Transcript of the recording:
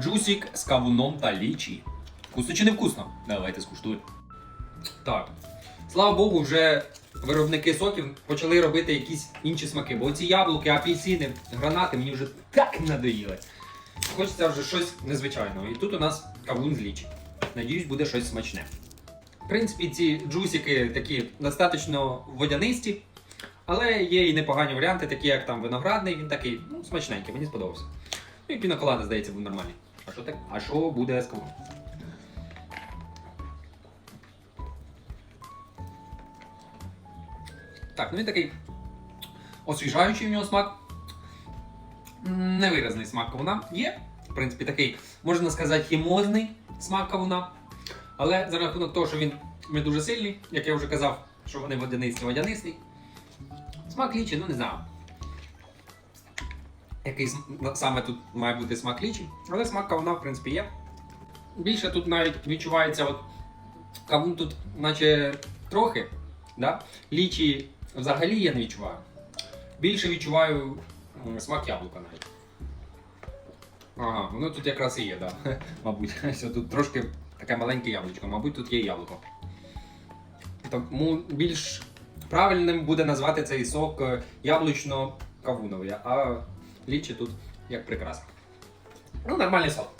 Джусік з кавуном та лічі. Вкусно чи не вкусно? Давайте скуштуємо. Так. Слава Богу, вже виробники соків почали робити якісь інші смаки. Бо ці яблуки, апельсини, гранати мені вже так надоїли. Хочеться вже щось незвичайного. І тут у нас кавун з лічі. Надіюсь, буде щось смачне. В принципі, ці джусики такі достатньо водянисті, але є і непогані варіанти, такі як там виноградний, він такий, ну, смачненький, мені сподобався. Ну і пінаколада, здається, був нормальний. А що так? А що буде кавуном? Так, ну він такий освіжаючий в нього смак. Невиразний смак кавуна. Є, в принципі, такий, можна сказати, хімозний смак кавуна. Але за рахунок того, що він не дуже сильний, як я вже казав, що вони водянисті водянистий. Смак лічі, ну не знаю. Який саме тут має бути смак лічі, але смак кавуна, в принципі, є. Більше тут навіть відчувається, от кавун тут, наче трохи, да? лічі взагалі я не відчуваю. Більше відчуваю смак яблука навіть. Ага, воно тут якраз і є, да. Мабуть. Тут трошки таке маленьке яблучко, мабуть, тут є яблуко. Тому більш правильним буде назвати цей сок е, яблучно-кавуновий, а лічі тут як прикраса. Ну, нормальний сок.